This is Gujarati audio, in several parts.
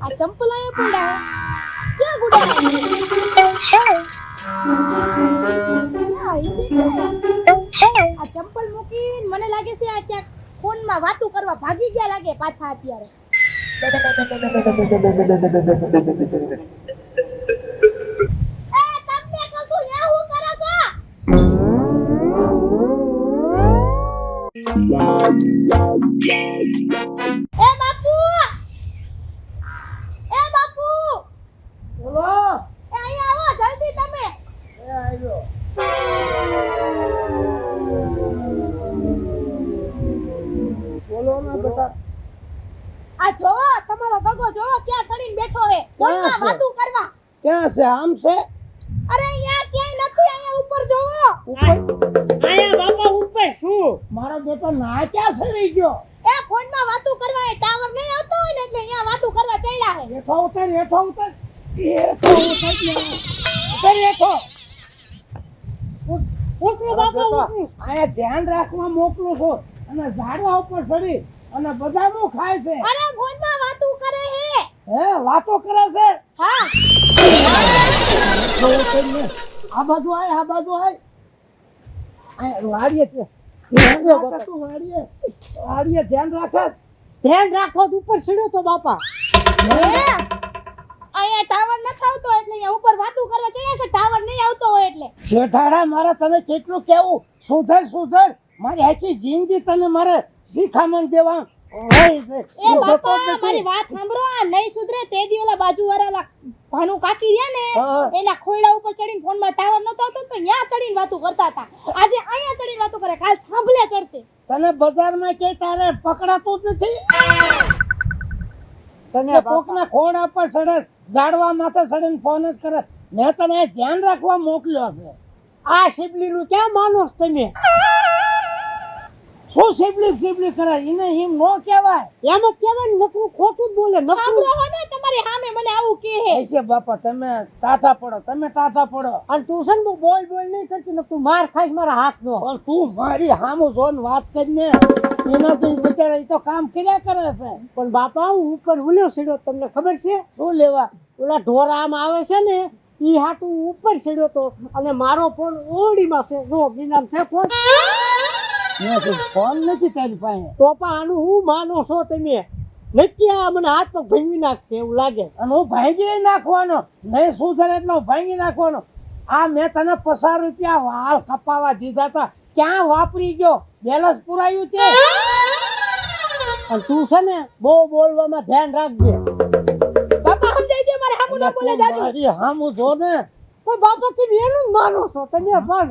આ ચંપલ અહીંયા પડ્યા ક્યાં ગુડા આ ચંપલ મૂકીને મને લાગે છે આ ક્યાંક ફોનમાં વાતો કરવા ભાગી ગયા લાગે પાછા અત્યારે. એ બેઠો છે? વાતું કરવા? ક્યાં છે? આમ છે? અરે અહીંયા ક્યાંય નથી અહીંયા ઉપર જોવો. આયા બાપા ઉપર શું? મારો બેટો ના ક્યાં સડી ગયો? એ ફોનમાં વાતું કરવા એ ટાવર નહીં આવતો હોય ને એટલે અહીંયા વાતું કરવા ચડ્યા હે હેઠો ઉતર હેઠો ઉતર. હેઠો ઉતર ઉતર હેઠો. ઉતરો બાપા બેટો, ધ્યાન રાખવા મોકલું છું. અને ઝાડવા ઉપર ચડી અને બધા શું ખાય છે. અરે ફોનમાં વાતું કરે હે વાતો કરે છે? હા. આ બાજુ આય આ બાજુ આય. આ વાડીએ છે તું વાડીએ વાડીએ ધ્યાન રાખ. ધ્યાન રાખો તો ઉપર સીડ્યો તો બાપા. અહીંયા ટાવર નથી આવતો એટલે અહીંયા ઉપર વાતું કરવા ચડ્યા છે ટાવર નહીં આવતો હોય એટલે. શેઠાડા મારે તને કેટલું કેવું સુધર સુધર મારી આખી જિંદગી તને મારે શીખામણ દેવા. એ બાપા મારી વાત સાંભળો આ નહીં સુધરે તે દી ઓલા બાજુવાળા ભાનુ કાકી રહ્યા ને એના ખોયડા ઉપર ચડીને ફોનમાં ટાવર નતો આવતો તો ત્યાં ચડીને વાતો કરતા હતા. આજે અહીંયા ચડીને વાતો કરે કાલ થાંભલે ચડશે. તને બજારમાં કે તારે પકડાતું જ નથી? તને કોક કોકના ખોડા પર ચડે ઝાડવા માથે ચડીને ફોન જ કરે. મેં તને ધ્યાન રાખવા મોકલ્યો છે. આ શિબલી નું ક્યાં માનો તમે? શું સીપલી સીપલી કરે એને એમ નો કહેવાય. એમ જ કહેવાય નકરું ખોટું જ બોલે નકરું. હો ને તમારી સામે મને આવું કહે હે છે બાપા તમે ટાટા પડો તમે ટાટા પડો. અને તું છે ને બોલ બોલ નહીં કરતી ને તું માર ખાઈશ મારા હાથનો. પણ તું મારી હામું જોન વાત કરીને એના તો ઈ બચારા તો કામ કર્યા કરે છે. પણ બાપા હું ઉપર ઉલ્યો સીડ્યો તમને ખબર છે? શું લેવા? ઓલા ઢોર આમ આવે છે ને ઈ હાટું ઉપર સીડ્યો તો અને મારો ફોન ઓડીમાં છે. જો બીનામ છે ફોન? ફોન નથી તારી પાસે. તો પણ આનું હું માનો છો તમે? નક્કી આ મને હાથ પગ ભંગી નાખશે એવું લાગે. અને હું ભાંગી નાખવાનો. નહીં સુધરે એટલો ભાંગી નાખવાનો. આ મેં તને પચાસ રૂપિયા વાળ કપાવા દીધા હતા. ક્યાં વાપરી ગયો? બેલેન્સ પુરાયું તે. અને તું છે ને બહુ બોલવામાં ધ્યાન રાખજે. બાપા સમજાઈ દે મારે હામું ના બોલે જાજુ. અરે હામું જો ને. પણ બાપા તમે એનું જ માનો છો તમે પણ.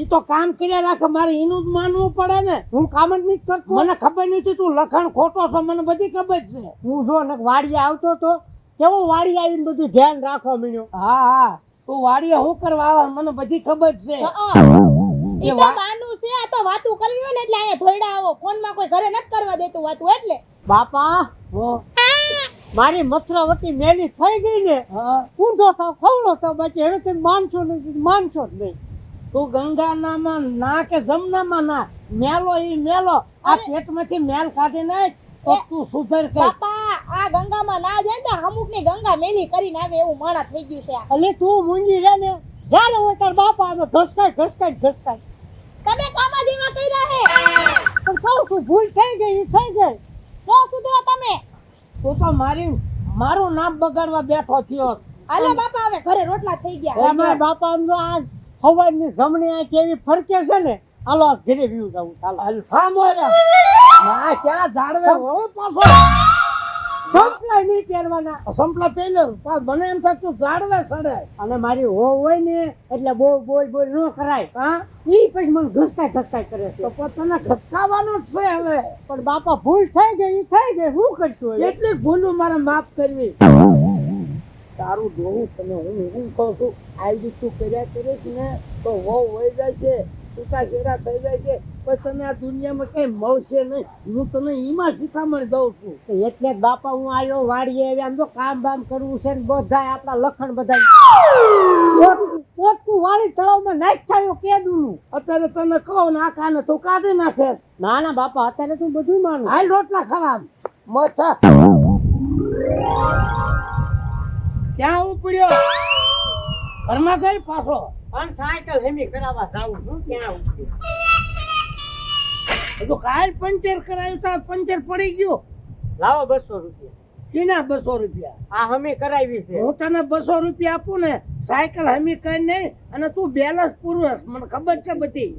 એ તો કામ કર્યા રાખે મારે એનું જ માનવું પડે ને. હું કામ જ નહીં કરતો. મને ખબર નથી તું લખણ ખોટો છો મને બધી ખબર છે. હું જો ને વાડીએ આવતો તો કેવો વાડી આવીને બધું ધ્યાન રાખવા મળ્યું હા હા. તું વાડીએ હું કરવા આવે મને બધી ખબર છે. એ તો માનું છે આ તો વાતું કરવી હોય ને એટલે અહીંયા થોડા આવો. ફોનમાં કોઈ ઘરે નથી કરવા દેતું વાતું એટલે. બાપા મારી મથરાવટી મેલી થઈ ગઈ ને ઊંધો થાવ ખવડો થાવ બાકી હવે તમે માનશો નહીં માનશો જ નહીં. તું ગંગાનામાં ના કે જમનામાં ના મેલો ઈ મેલો. આ પેટમાંથી મેલ કાઢી નાખ તો તું સુધર કર બાપા આ ગંગામાં ના જાય ને અમુકની ગંગા મેલી કરીને આવે એવું માણા થઈ ગયું છે એટલે તું મૂંજી રે ને જ્યારે હોય તાર બાપા આવે ઘસકાય ઘસકાય ઘસકાય તમે કામા જેવા કર્યા હે? પણ કહું છું ભૂલ થઈ ગઈ થઈ ગઈ. નો સુધરો તમે. તું તો મારી મારું નામ બગાડવા બેઠો થયો. હાલો બાપા હવે ઘરે રોટલા થઈ ગયા. મારા બાપા આમ તો આ હવાની જમણી આ કેવી ફરકે છે ને હાલો આ ઘરે વ્યૂ જાવું ચાલો હા મોરે આ ક્યાં જાડવે વળો પાછો? સંપલાય નહીં પહેરવાના. સંપલા પેલે મને એમ થાય તું ઝાડવે સડે. અને મારી હો હોય ને એટલે બહુ બોલ બોલ ન કરાય. હા? ઈ પછી મને ઘસકાય ઘસકાય કરે છે. તો પોતાને ખસકાવાનો જ છે હવે. પણ બાપા ભૂલ થઈ ગઈ થઈ ગઈ. હું કરશું એટલી ભૂલું મારે માફ કરવી. તારું જોવું તને હું હું કહું છું? આવી તું કર્યા કરે ને તો વહુ વહી જાય છે. ટૂંકા ઘેરા થઈ જાય છે પણ તમે આ દુનિયામાં કઈ મળશે નહીં. હું તને એમાં શિખામણ દઉં છું. એટલે બાપા હું આવ્યો વાડીએ આમ તો કામ બામ કરવું છે ને બધા આપણા લખણ બધા પોટકું વાળી તળાવમાં નાખ કે કેદુનું અત્યારે તને કહો ને તું કાઢી નાખે. ના ના બાપા અત્યારે તું બધું માનું. હાલ રોટલા ખાવા મથા ક્યાં ઉપડ્યો? ઘરમાં ગઈ પાછો. પણ સાયકલ હેમી કરાવવા જાવું છું ક્યાં ઉતરી. તો કાલ પંચર કરાયું તો પંચર પડી ગયો. લાવો બસો રૂપિયા. કીના બસો રૂપિયા? આ હમી કરાવી છે. હું તને બસો રૂપિયા આપું ને સાયકલ હમી કઈ નહીં અને તું બેલેન્સ પૂરસ મને ખબર છે બધી.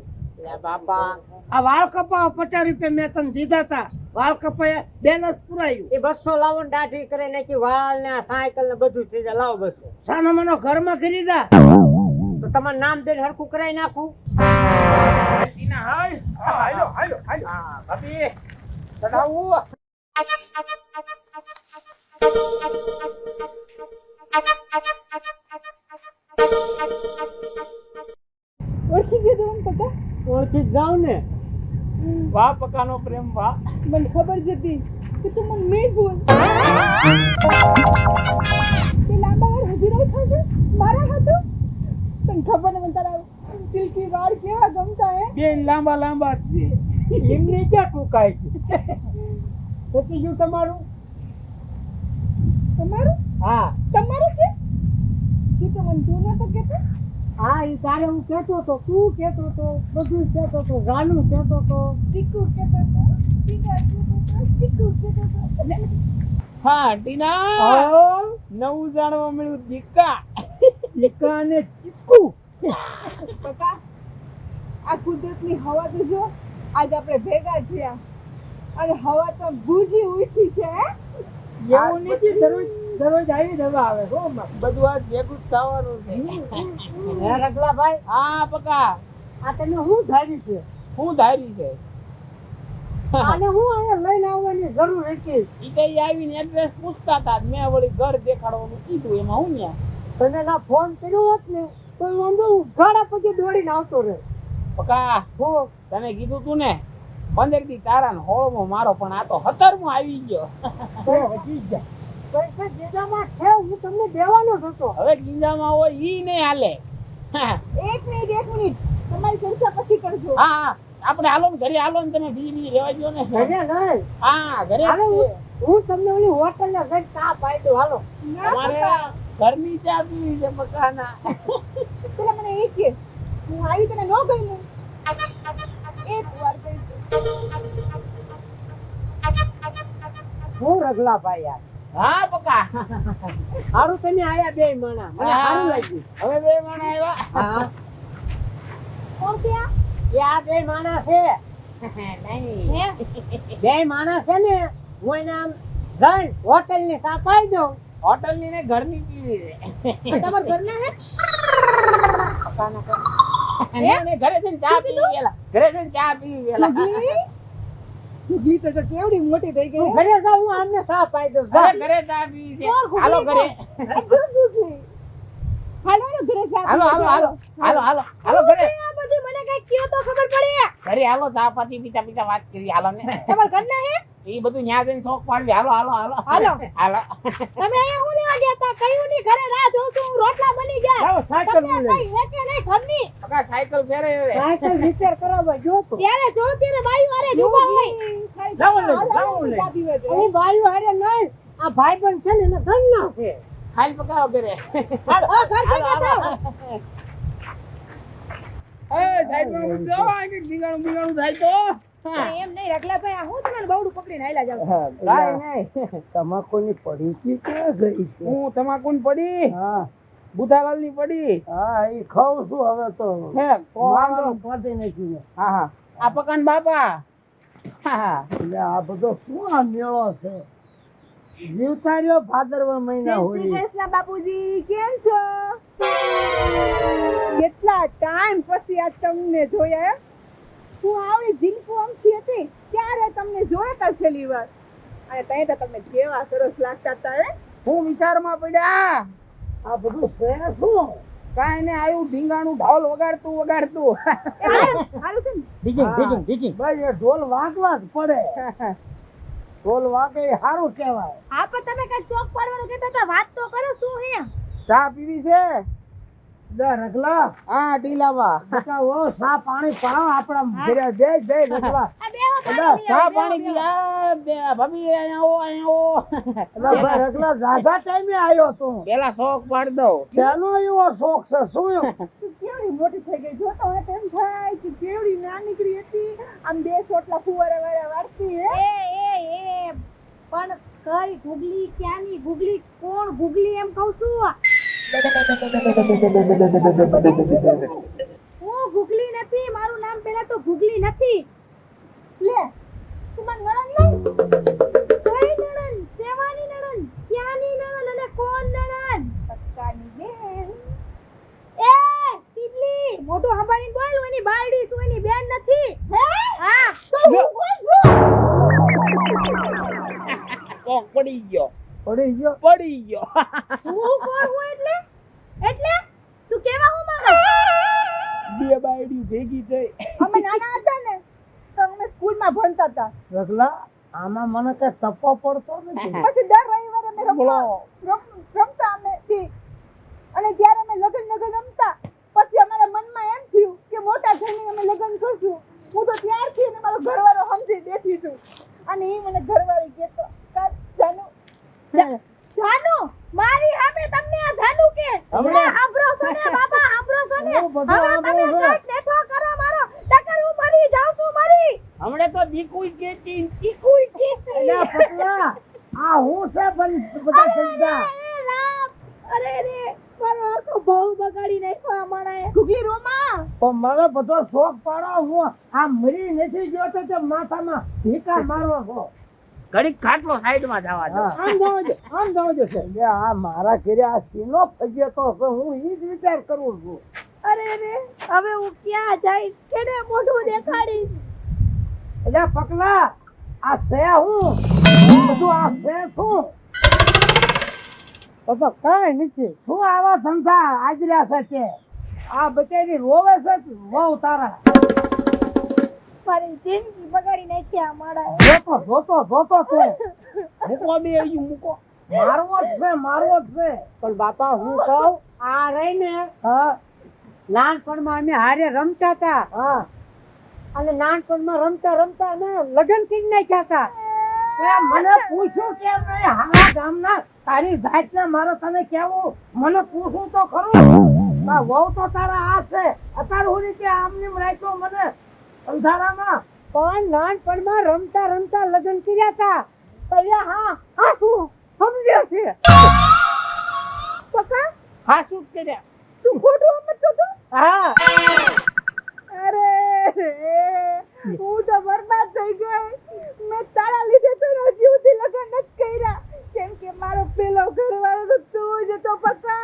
બાપા. આ વાળ કપાવા પચાસ રૂપિયા મેં તને દીધા તા. વાળ કપાય બેલેન્સ પુરાયું. એ બસો લાવો ને દાઢી કરે નાખી વાળ ને આ સાયકલ ને બધું થઈ જાય. લાવો બસો. સાનો મનો ઘરમાં કરી દા તો તમારું નામ દઈને હરખું કરાવી નાખું. ઓળખી ગયો તું પપ્પા ઓળખી જાવ ને. વાહ પકાનો પ્રેમ વાહ. મને ખબર જ હતી કે તું મને નહીં ભૂલ તે લાંબા વાળ હજી મારા ખબર ને તારા સિલ્કી વાળ કેવા ગમતા હે? બે લાંબા લાંબા છે. એમની ક્યાં ટૂંકાય છે? પતી ગયું તમારું? તમારું? હા. તમારું કે? તું તો મને તું નતો કેતો હા એ તારે હું કહેતો તો તું કહેતો તો બધું કહેતો તો ગાનું કહેતો તો. ટીકુ કેતો તો ચીકા કેતો તો કેતો હા ટીના. નવું જાણવા મળ્યું દીકા દીકા અને પપ્પા આ કુદરતની હવા તો જો આજ આપણે ભેગા થયા. અને હવા તો ભૂજી ઉઠી છે એવું નથી દરરોજ દરરોજ આવી દવા આવે હો બધું આ ભેગું થવાનું છે. હે રગલાભાઈ હા પકા આ તમે હું ધારી છે? હું ધારી છે. આને હું અહીંયા લઈને આવવાની જરૂર હતી? ઈ કઈ આવીને એડ્રેસ પૂછતા હતા મેં વળી ઘર દેખાડવાનું કીધું એમાં હું ન્યા? તને ના ફોન કર્યો હોત ને તો વાંધો હું ગાડા પછી દોડીને આવતો રહે. પકા હો તને કીધું તું ને પંદર દી તારા ને હોળમો મારો પણ આ તો હતરમો આવી ગયો. હજી ગયા. પૈસા જેજામાં છે હું તમને દેવાનો જ હતો. હવે ગીંજામાં હોય ઈ નહીં હાલે. એક મિનિટ એક મિનિટ. તમારી ચર્ચા પછી કરજો. હા આપણે હાલો ને ઘરે હાલો ને તમે બીજી બીજી રહેવા દો ને. ઘરે નહીં. હા ઘરે હું તમને ઓલી હોટલ ને જઈને ચા દઉં. હાલો. તમારે ઘરની ચાવી છે મકાના. પેલા મને એ કે હું આવી તને ન ગઈ એક વાર કહી હું રગલાભાઈ યાર. હા પકા. હારું તમે આયા બે માણા. મને હારું લાગ્યું. હવે બે માણા આવ્યા હા. કોણ છે આ? બે માણા છે. નહીં બે માણસ છે ને હું એના આમ હોટેલની પાઈ દઉં. હોટલની ને ઘરની પીવી તમાર ઘર. ના હે ઘરે જઈને ચા પીવી વેલા. ઘરે જઈને ચા પીવી વેલા. જુગલી તો કેવડી મોટી થઈ ગઈ ઘરે જા હું આમને સા પાઈ દઉં. ઘરે જા. ઘરે ચા પીવી છે. હાલો ઘરે. હાલો ઘરે જા હાલો હાલો હાલો. હાલો હાલો હાલો ઘરે. આ બધી? મને કઈ કયો તો ખબર પડે. ઘરે હાલો ચા પાતી પીતા પીતા વાત કરી હાલો ને. તમાર ઘર ના હે? એ બધું ન્યા જઈને શોખ પાડવી. હાલો હાલો હાલો. હાલો. હાલો. તમે અહીંયા હું લેવા ગયા તા કયું ની ઘરે રાહ જોઉં છું. રોટલા બની ગયા. લાવો સાયકલ તમને કઈ હે કે નહીં ઘરની? પકા સાયકલ ફેરે હવે. સાયકલ રિપેર કરાવવા ગયો તો. ત્યારે જો ત્યારે બાયું હારે ડૂબા હોય. લાવો લઈ, લાવો લઈ. અહીં બાયું હારે નહીં. આ ભાઈબંધ છે ને એને ધનના છે. હાલ પકાવો ઘરે. હા ઘર થાવ એ પર મૂકજો આ કે દીગાણું દીગાણું થાય તો. એમ નહીં રગલાભાઈ આ હું તમને બવડું પકડીને હાલ્યા જાવ કાંઈ નહીં. તમાકુની પડી હતી ક્યાં ગઈ છે? હું તમાકુન પડી? હા. બુધાલાલની પડી? હા એ ખાઉં છું હવે તો. હે, તો વાંધો માવાનું પડી હા હા. આ પકાન બાપા? હા હા. એટલે આ બધો શું આ મેળો છે? જીવતા રહ્યો ભાદરવા મહિના જય શ્રી કૃષ્ણ બાપુજી કેમ છો? કેટલા ટાઈમ પછી આ તમને જોયા હે? આવડી જીનકુ આમથી હતી ત્યારે તમને જોયા તા છેલ્લી વાર. અને તઈ તો તમને કેવા સરસ લાગતા હતા હે? હું વિચારમાં પડ્યા. આ બધું છે શું? કાંઈ ને આવ્યું ઢીંગાણું ઢોલ વગાડતું વગાડતું. હારું છે ને. ડીજિંગ હા. ડીજિંગ ડીજિંગ ભાઈ એ ઢોલ વાગવા જ પડે. ઢોલ વાગે સારું કહેવાય. હા પણ તમે કઈ ચોક પાડવાનું કહેતા હતા વાત તો કરો શું હે ચા પીવી છે? રગલા હા ટીલાવા ઓ સા પાણી પાવ આપણા ઘરે બે બે રગલા આ બેહો એટલે ચા પાણી પીયા બે ભાભી અહીંયા આવો અહીંયા એટલે રગલા ઝાઝા ટાઈમે આવ્યો તું. પેલા શોખ પાડી દઉં. શેનો એવો શોખ છે શું કેવડી મોટી થઈ ગઈ? જો તો મને થાય? કે કેવડી નાની કરી હતી? આમ બે ચોટલા ફુવારા વાળા વાળતી હે? એ એ એ. પણ કઈ ગુગલી ક્યાંની ગુગલી? કોણ ગુગલી એમ કહું છું? હું ગુગલી નથી મારું નામ પેલા તો ગુગલી નથી. લે તું મને નણંદ નહીં? કઈ નણંદ સેવાની નણંદ? ક્યાંની નણંદ અને કોણ નણંદ? પક્કાની બેન. એ સીબલી મોટું સાંભળીને બોલ ઓની બાયડી એની બેન નથી. હે? હા. તો હું કોણ છું? પડી ગયો? પડી ગયો. પડી ગયો. હું કોણ હું એટલે? એટલે? તું કેવા હું માંગે બે બાયડી ભેગી થઈ. અમે નાના હતા ને તો અમે સ્કૂલમાં ભણતા હતા. રગલા આમાં મને કઈ તપો પડતો નથી. પછી દર રવિવારે અમે રમવા રમ- રમતા અમે અને જ્યારે અમે લગન લગન રમતા. પછી અમારા મનમાં એમ થયું કે મોટા થઈને અમે લગન કરશું. હું તો ત્યારથી અને મારો ઘરવાળો સમજી બેઠી છું. અને એ મને ઘરવાળી કહેતો "કા જાનુ જાનુ મારી સામે તમને આ જાનુ કે હમણાં- સાંભળો છો ને બાબા સાંભળો છો ને હું બધું હવે તમે સાંભળું છું. કંઈક નેઠો કરો મારો ટકર હું મરી જાઉં છું મરી હમણે તો દીકુઈ કેતી ને ચીકુઈ કેતી અલ્યા પતલા આ હું છે પણ બધા સજ્જા એ રામ અરે રે મારો આખો બહુ બગાડી નાખ્યો આ માણાએ ગુગલી રોમા મને બધો શોખ પાડો હું આ મરી નથી ગયો તો તે માથામાં ભીકા મારવા છો ઘડીક ખાટલો સાઈડમાં જવા દો. આમ જવા દો આમ જવા દો છે એટલે આ મારા ઘરે આ સીનો ફજ્યતો તો હું ઈ જ વિચાર કરું છું. અરે રે હવે હું ક્યાં જઈશ કેને મોઢું દેખાડીશ એટલે પકલા આ સે હું બધું આ સે છું. તો કઈ નથી. શું આવા ધંધા આજર્યા છે તે? આ બચારી રોવે છે બહુ તારા. મારી જિંદગી બગાડી નાખી આ માણાએ જોતો જોતો જોતો તું. મૂકો બે અહીં મૂકો. મારવો જ છે મારવો જ છે. પણ બાપા હું કહું આ રહીને હા. નાનપણમાં અમે હારે રમતા હતા. હા. અને નાનપણમાં રમતા રમતા ને લગ્ન કરી નાખ્યા હતા. એ મને પૂછ્યું કેમ નહીં હાલા ગામના તારી જાતને મારો તને કેવું? મને પૂછવું તો ખરું. આ વહુ તો તારા આ છે. અત્યારે હું રીતે આમની રાખ્યો મને અંધારામાં. પણ નાનપણમાં રમતા રમતા લગ્ન કર્યા હતા તો એ હા હા શું? સમજ્યો છે? પકા હા શું કર્યા? તું ખોટું સમજતો હતો? હા. અરે હું તો બરબાદ થઈ ગઈ. મેં તારા લીધે તો જીવથી લગ્ન નથી કર્યા. કેમ કે મારો પેલો ઘરવાળો તો તું જ તો પકા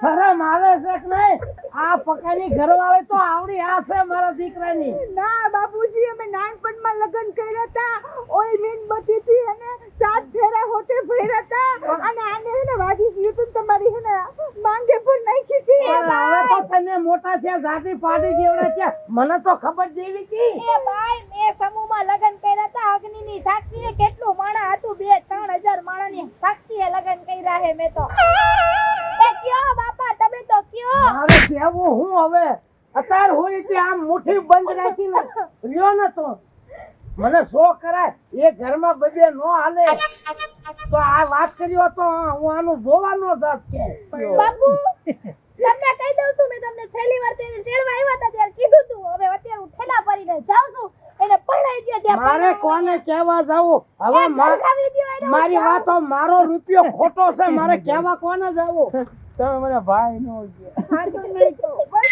શરમ આવે છે કે નહીં? આ પકાની ઘરવાળી તો આવડી આ છે મારા દીકરાની. ના બાપુજી અમે નાનપણમાં લગ્ન કર્યા હતા. ઓય મીણબત્તીથી અને સાત ફેરા હોતે ભર્યા હતા. અને આને હે ને વાગી ગયું તું તમારી હે ને માંગે પણ નાખી હતી. પણ હવે તો તમે મોટા છે જાતિ પાડી જેવડા છે. મને તો ખબર જેવી હતી એ ભાઈ મને શો કરાય? એ ઘરમાં બધે નો હાલે. તો આ વાત કર્યો તો હું આનું જોવાનો જાત કે બાપુ તમને કહી દઉં છું મેં તમને છેલ્લી વાર તેને તેડવા આવ્યા હતા ત્યારે કીધું તું હવે અત્યારે હું ઠેલા ભરીને જાઉં છું એને પરણાઈ દ્યો ત્યાં મારે કોને કહેવા જાવું? હવે મારી વાતો મારો રૂપિયો ખોટો છે મારે કહેવા કોને જાવું? તમે મને ભાઈ નો કે નહીં તો બસ.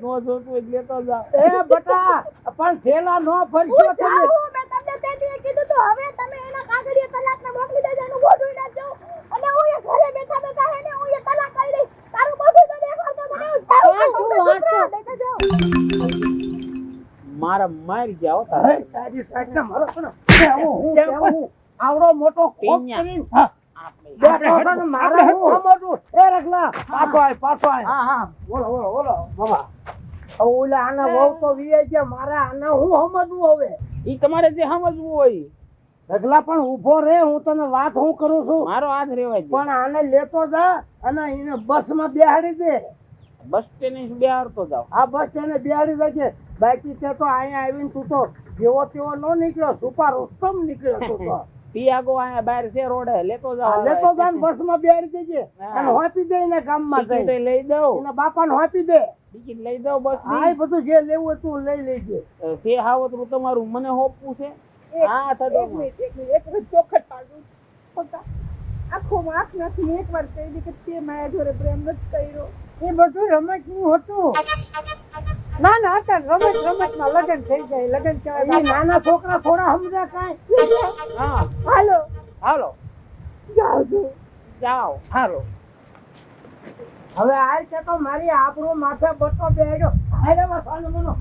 નો જોતું એટલે લેતો જાવ એ બટા પણ થેલા નો ભરશો તમે. મેં તમને તે દી કીધું તું હવે તમે એના કાગળિયા તલાકને મોકલી દેજો એનું મોઢું નાખજો અને હું એ ઘરે બેઠા બેઠા હે ને હું એ તલાક કરી દઈશ. તારું મોઢું તો દેખાડતો મને હું જાઉં છું શું વાત છે? દેખા જાઉં. મારા મારી ગયા હો તારી સાચા મારો પણ હું હું? આવડો મોટો ખોટ કરીને હા, આપણે બેઠો છે ને મારે હું? સમજવું એ રગલા પાછો આય પાછો આય. હા હા. બોલો બોલો બોલો બાબા હવે ઓલા આના વહુ તો વીએ ગયા મારે આને હું સમજવું હવે? ઈ તમારે જે સમજવું હોય. રગલા પણ ઊભો રે હું તને વાત હું કરું છું? મારો હાથ રેવાય પણ આને લેતો જા અને એને બસમાં બેહાડી દે. બસ સ્ટેન્ડ બેહાડતો જાવ આ બસ સ્ટેન્ડ બેહાડી દે છે બાકી તે તો અહીંયા આવીને તું તો જેવો તેવો ન નીકળ્યો સુપા રોસ્તમ નીકળ્યો તું તો. પિયાગો અહીંયા બહાર છે રોડે લેતો જાવ લેતો જાવ બસમાં બેસી દેજે. અને હોપી દે ને ગામમાં માં જઈ લઈ દઉં. એના બાપાને હોપી દે. ટિકિટ લઈ દઉં બસ આ બધું જે લેવું હતું લઈ લેજે. સે હાવતરું તમારું મને હોપવું છે? હા એક થતો એક વખત ચોખટ પાડું. આખો આંખ નથી. એક વાર કહી દે કે તે માયા જોડે પ્રેમ નથી કર્યો. એ બધું રમતનું હતું. ના ના અત્યારે રમત રમતમાં લગ્ન થઈ જાય લગ્ન કહેવાય નાના છોકરા થોડા સમજ્યા કાંઈ? હા. હાલો. હાલો. જાઓ છો. જાઓ. હાલો. હવે આ છે તો મારી આપણું માથે બટો બેડ્યો અરે બસ આનો મનો.